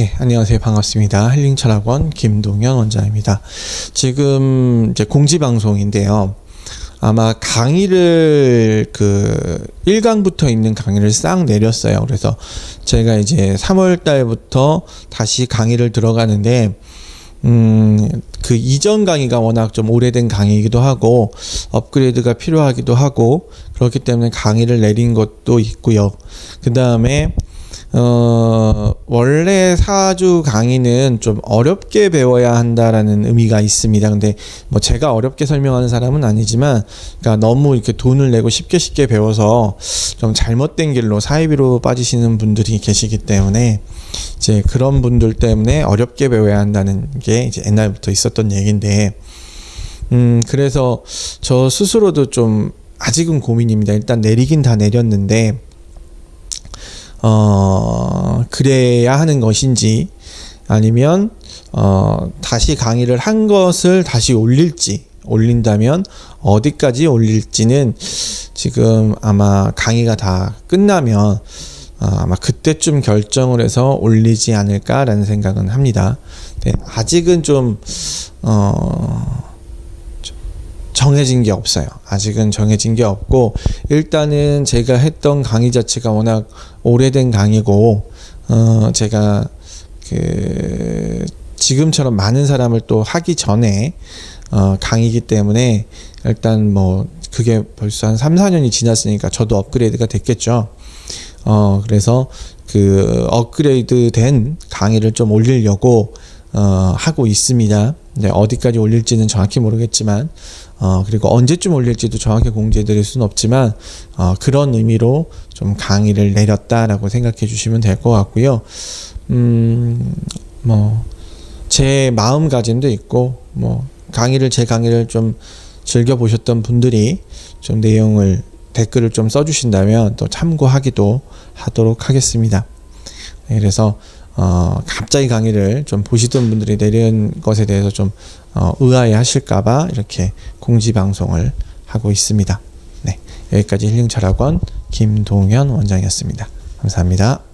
네, 안녕하세요. 반갑습니다. 힐링철학원 김동현 원장입니다. 지금 이제 공지방송인데요. 아마 강의를 그 1강부터 있는 강의를 싹 내렸어요. 그래서 제가 이제 3월 달부터 다시 강의를 들어가는데 음, 그 이전 강의가 워낙 좀 오래된 강의이기도 하고 업그레이드가 필요하기도 하고 그렇기 때문에 강의를 내린 것도 있고요. 그 다음에 어, 원래 사주 강의는 좀 어렵게 배워야 한다라는 의미가 있습니다. 근데 뭐 제가 어렵게 설명하는 사람은 아니지만, 그러니까 너무 이렇게 돈을 내고 쉽게 쉽게 배워서 좀 잘못된 길로 사이비로 빠지시는 분들이 계시기 때문에 이제 그런 분들 때문에 어렵게 배워야 한다는 게 이제 옛날부터 있었던 얘기인데, 음, 그래서 저 스스로도 좀 아직은 고민입니다. 일단 내리긴 다 내렸는데, 어, 그래야 하는 것인지 아니면 어, 다시 강의를 한 것을 다시 올릴지 올린다면 어디까지 올릴지는 지금 아마 강의가 다 끝나면 어, 아마 그때쯤 결정을 해서 올리지 않을까라는 생각은 합니다. 네, 아직은 좀 어, 정해진 게 없어요. 아직은 정해진 게 없고 일단은 제가 했던 강의 자체가 워낙 오래된 강의고 어 제가 그 지금처럼 많은 사람을 또 하기 전에 어 강의기 때문에 일단 뭐 그게 벌써 한 3, 4년이 지났으니까 저도 업그레이드가 됐겠죠. 어 그래서 그 업그레이드 된 강의를 좀 올리려고 어 하고 있습니다. 네, 어디까지 올릴지는 정확히 모르겠지만 어, 그리고 언제쯤 올릴지도 정확히 공지해 드릴 수는 없지만, 어, 그런 의미로 좀 강의를 내렸다라고 생각해 주시면 될 것 같고요. 음, 뭐, 제 마음가짐도 있고, 뭐, 강의를, 제 강의를 좀 즐겨보셨던 분들이 좀 내용을, 댓글을 좀 써주신다면 또 참고하기도 하도록 하겠습니다. 네, 그래서, 어, 갑자기 강의를 좀 보시던 분들이 내린 것에 대해서 좀 어, 의아해 하실까봐 이렇게 공지 방송을 하고 있습니다. 네, 여기까지 힐링철학원 김동현 원장이었습니다. 감사합니다.